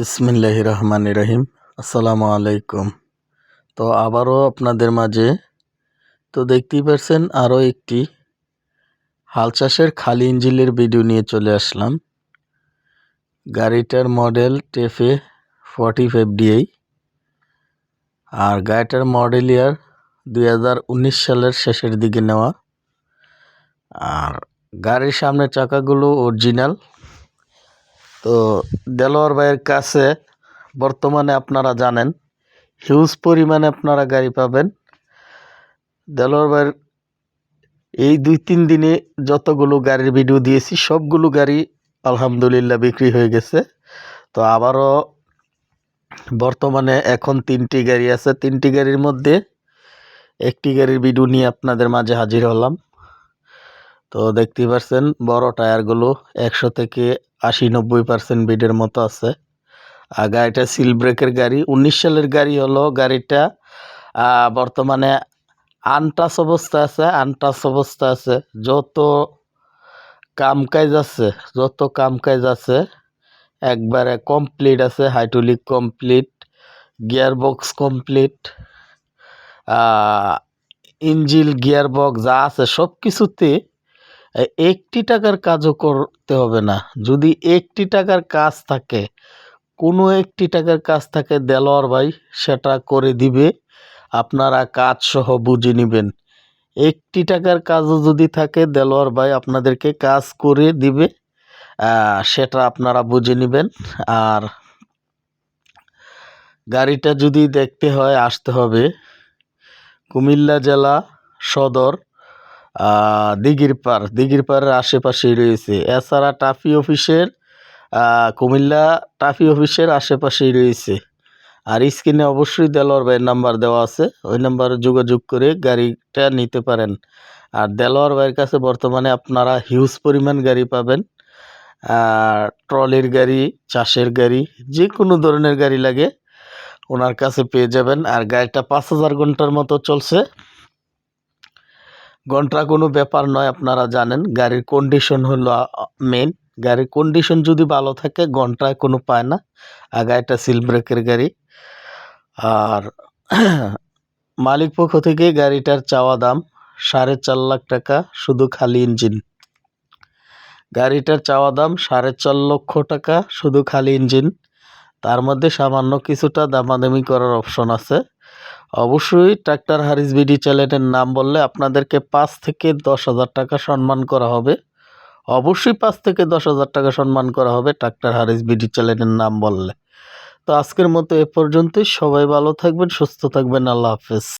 বিসমিল্লাহ রহমান রহিম আসসালামু আলাইকুম। তো আবারও আপনাদের মাঝে, তো দেখতেই পারছেন আরও একটি হাল চাষের খালি ইঞ্জিলের ভিডিও নিয়ে চলে আসলাম। গাড়িটার model TAFE forty five DI. আর গাড়িটার মডেল ইয়ার দু হাজার উনিশ সালের শেষের দিকে নেওয়া। আর গাড়ির সামনের চাকাগুলো অরিজিনাল। তো দেলোয়ার ভাইয়ের কাছে বর্তমানে আপনারা জানেন হিউজ পরিমাণে আপনারা গাড়ি পাবেন। দেলোয়ার ভাইয়ের এই দুই তিন দিনে যতগুলো গাড়ির ভিডিও দিয়েছি, সবগুলো গাড়ি আলহামদুলিল্লাহ বিক্রি হয়ে গেছে। তো আবারও বর্তমানে এখন তিনটি গাড়ি আছে। তিনটি গাড়ির মধ্যে একটি গাড়ির ভিডিও নিয়ে আপনাদের মাঝে হাজির হলাম। তো দেখতেই পাচ্ছেন বড় টায়ারগুলো একশো থেকে আশি নব্বই পার্সেন্ট বিডের মতো আছে। আর গাড়িটা সিল ব্রেকের গাড়ি। উনিশ সালের গাড়ি হলো গাড়িটা বর্তমানে আনটাচ অবস্থা আছে, আনটাচ অবস্থা আছে। যত কাম কাজ আছে, যত কাম কাজ আছে, একবারে কমপ্লিট আছে, hydraulic complete gear box complete engine gear box যা আছে সব কিছুতে একটি টাকার কাজও করতে হবে না। যদি একটি টাকার কাজ থাকে, কোনো একটি টাকার কাজ থাকে, দেলোয়ার ভাই সেটা করে দিবে, আপনারা কাজ সহ বুঝে নেবেন। একটি টাকার কাজও যদি থাকে, দেলোয়ার ভাই আপনাদেরকে কাজ করে দিবে সেটা আপনারা বুঝে নেবেন। আর গাড়িটা যদি দেখতে হয়, আসতে হবে। কুমিল্লা জেলা সদর দিঘির পার, দিঘির পাড়ের আশেপাশেই রয়েছে। এছাড়া ট্রাফি অফিসের কুমিল্লা ট্রাফি অফিসের আশেপাশেই রয়েছে। আর স্ক্রিনে অবশ্যই দেলোয়ার ভাইয়ের নাম্বার দেওয়া আছে। ওই নাম্বারে যোগাযোগ করে গাড়িটা নিতে পারেন। আর দেলোয়ার ভাইয়ের কাছে বর্তমানে আপনারা হিউজ পরিমাণ গাড়ি পাবেন। ট্রলির গাড়ি, চাষের গাড়ি যে কোনো ধরনের গাড়ি লাগে, ওনার কাছে পেয়ে যাবেন। আর গাড়িটা পাঁচ হাজার ঘণ্টার মতো চলছে। ঘণ্টা কোনো ব্যাপার নয়, আপনারা জানেন। গাড়ির কন্ডিশন হলো মেন গাড়ির কন্ডিশন যদি ভালো থাকে ঘন্টায় কোনো পায় না। আর গাড়িটা সিল ব্রেকের গাড়ি। আর মালিক পক্ষ থেকে গাড়িটার চাওয়া দাম সাড়ে চার লাখ টাকা, শুধু খালি ইঞ্জিন। গাড়িটার চাওয়া দাম সাড়ে চার লক্ষ টাকা, শুধু খালি ইঞ্জিন। তার মধ্যে সামান্য কিছুটা দামাদামি করার অপশন আছে। অবশ্যই ট্রাক্টর হারিস বিডি চ্যানেলের নাম বললে আপনাদেরকে পাঁচ থেকে দশ হাজার টাকা সম্মান করা হবে। অবশ্যই পাঁচ থেকে দশ হাজার টাকা সম্মান করা হবে ট্রাক্টর হারিস বিডি চ্যানেলের নাম বললে। তো আজকের মতো এ পর্যন্তই। সবাই ভালো থাকবেন, সুস্থ থাকবেন। আল্লাহ হাফেজ।